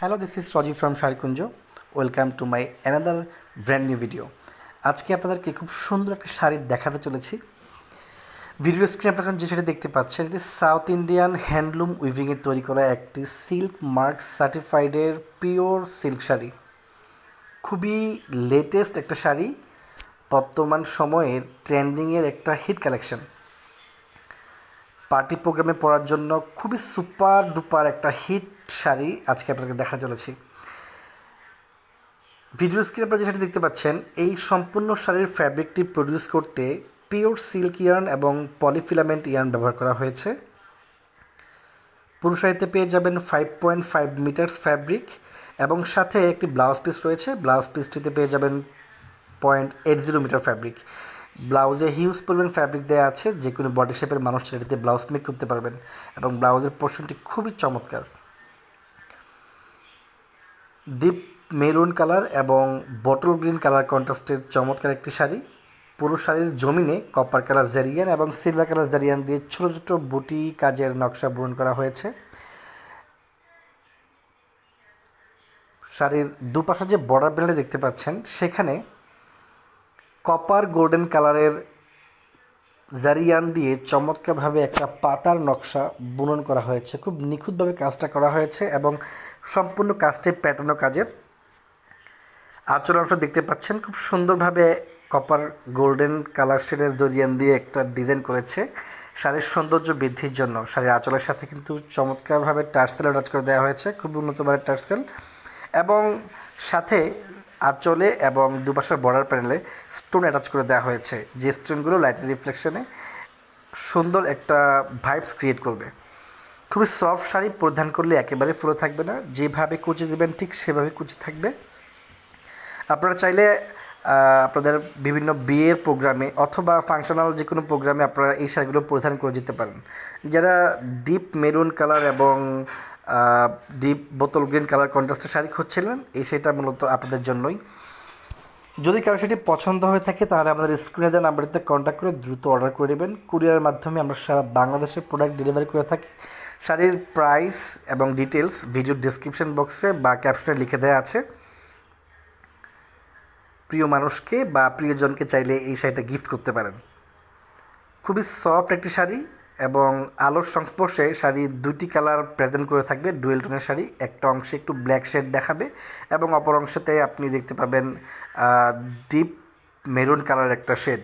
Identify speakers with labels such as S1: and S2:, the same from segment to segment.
S1: Hello this is Saji from Sharkunj welcome to my another brand new video আজকে আপনাদেরকে খুব সুন্দর একটা শাড়ি দেখাতে চলেছি। ভিডিও স্ক্রিনে আপনারা যে শাড়ি দেখতে পাচ্ছেন, এটি সাউথ ইন্ডিয়ান হ্যান্ডলুম উইভিংয়ে তৈরি করা একটি সিল্ক মার্ক সার্টিফাইডের পিওর সিল্ক শাড়ি। খুবই লেটেস্ট একটা শাড়ি, বর্তমান সময়ের ট্রেন্ডিংয়ের একটা হিট কালেকশন পার্টি প্রোগ্রামে পরার জন্য খুবই সুপার ডুপার একটা হিট শাড়ি আজকে আপনাদেরকে দেখা চলেছি। ভিডিও স্ক্রিনে আপনারা যে শাড়ি দেখতে পাচ্ছেন, এই সম্পূর্ণ শাড়ির ফ্যাব্রিকটি প্রডিউস করতে পিওর সিল্ক ইয়ার্ন এবং পলিফিলামেন্ট ইয়ার্ন ব্যবহার করা হয়েছে। পুরো শাড়িতে পেয়ে যাবেন five point five metres fabric এবং সাথে একটি ব্লাউজ পিস রয়েছে। ব্লাউজ পিসটিতে পেয়ে যাবেন point eight zero metre fabric ব্লাউজে huge পরিমাণ ফ্যাব্রিক দেওয়া আছে, যে কোনো বডি শেপের মানুষ সেটাতে ব্লাউজ মেক করতে পারবেন এবং ব্লাউজের পোর্শনটি খুবই চমৎকার। ডিপ মেরুন কালার এবং বটল গ্রিন কালার কন্ট্রাস্টের চমৎকার একটি শাড়ি। পুরো শাড়ির জমিনে কপার কালার জারিয়ান এবং সিলভার কালার জারিয়ান দিয়ে ছোটো ছোটো বুটি কাজের নকশা পূরণ করা হয়েছে। শাড়ির দুপাশে যে বর্ডার বেল্টে দেখতে পাচ্ছেন, সেখানে কপার গোল্ডেন কালারের জারিয়ান দিয়ে চমৎকারভাবে একটা পাতার নকশা বুনন করা হয়েছে। খুব নিখুঁতভাবে কাজটা করা হয়েছে এবং সম্পূর্ণ কাজটি প্যাটার্ন কাজের আঁচল অংশ দেখতে পাচ্ছেন। খুব সুন্দরভাবে কপার গোল্ডেন কালার শেডের জরিয়ান দিয়ে একটা ডিজাইন করেছে। শাড়ির সৌন্দর্য বৃদ্ধির জন্য, শাড়ির আঁচলের সাথে কিন্তু চমৎকারভাবে টার্সেল অ্যাটাচ করে দেওয়া হয়েছে। খুব উন্নত মানের টার্সেল এবং সাথে আঁচলে এবং দুপাশের বর্ডার প্যানেলে স্টোন অ্যাটাচ করে দেওয়া হয়েছে। যে স্টোনগুলো লাইটের রিফ্লেকশনে সুন্দর একটা ভাইবস ক্রিয়েট করবে। খুবই সফট শাড়ি পরিধান করলে একেবারে ফুলে থাকবে না। যেভাবে কুচি দেবেন ঠিক সেভাবে কুচি থাকবে। আপনারা চাইলে আপনাদের বিভিন্ন বিয়ের প্রোগ্রামে অথবা ফাংশনাল যে কোনো প্রোগ্রামে আপনারা এই শাড়িগুলো পরিধান করে যেতে পারেন। যারা ডিপ মেরুন কালার এবং ডিপ বোতল গ্রিন কালার কন্ট্রাস্টের শাড়ি খুঁজছিলেন। এই শাড়িটা মূলত আপনাদের জন্যই। যদি কারও সেটি পছন্দ হয়ে থাকে, তাহলে আমাদের স্ক্রিনে দেওয়া নাম্বারটিতে কন্ট্যাক্ট করে দ্রুত অর্ডার করে দেবেন কুরিয়ারের মাধ্যমে আমরা সারা বাংলাদেশের প্রোডাক্ট ডেলিভারি করে থাকি। শাড়ির প্রাইস এবং ডিটেলস ভিডিও ডিসক্রিপশন বক্সে বা ক্যাপশনে লিখে দেওয়া আছে। প্রিয় মানুষকে বা প্রিয়জনকে চাইলে এই শাড়িটা গিফট করতে পারেন। খুবই সফট একটি শাড়ি। এবং আলোর সংস্পর্শে শাড়ি দুটি কালার প্রেজেন্ট করে থাকবে। ডুয়েল টোনের শাড়ি, একটা অংশে একটু ব্ল্যাক শেড দেখাবে এবং অপর অংশতে আপনি দেখতে পাবেন ডিপ মেরুন কালার একটা শেড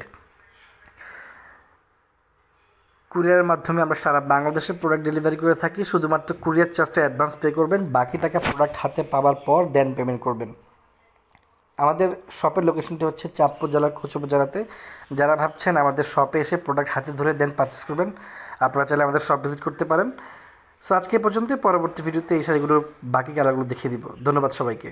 S1: কুরিয়ারের মাধ্যমে আমরা সারা বাংলাদেশে প্রোডাক্ট ডেলিভারি করে থাকি। শুধুমাত্র কুরিয়ার চার্জটা অ্যাডভান্স পে করবেন, বাকি টাকা প্রোডাক্ট হাতে পাওয়ার পর দেন পেমেন্ট করবেন। আমাদের শপের লোকেশনটি হচ্ছে চাঁদপুর জেলার জেলাতে যারা ভাবছেন আমাদের শপে এসে প্রোডাক্ট হাতে ধরে দেন পারচেস করবেন, আপনারা চাইলে আমাদের শপ ভিজিট করতে পারেন। সো আজকে পর্যন্ত পরবর্তী ভিডিওতে এই শাড়িগুলোর বাকি কালারগুলো দেখিয়ে দিব। ধন্যবাদ সবাইকে।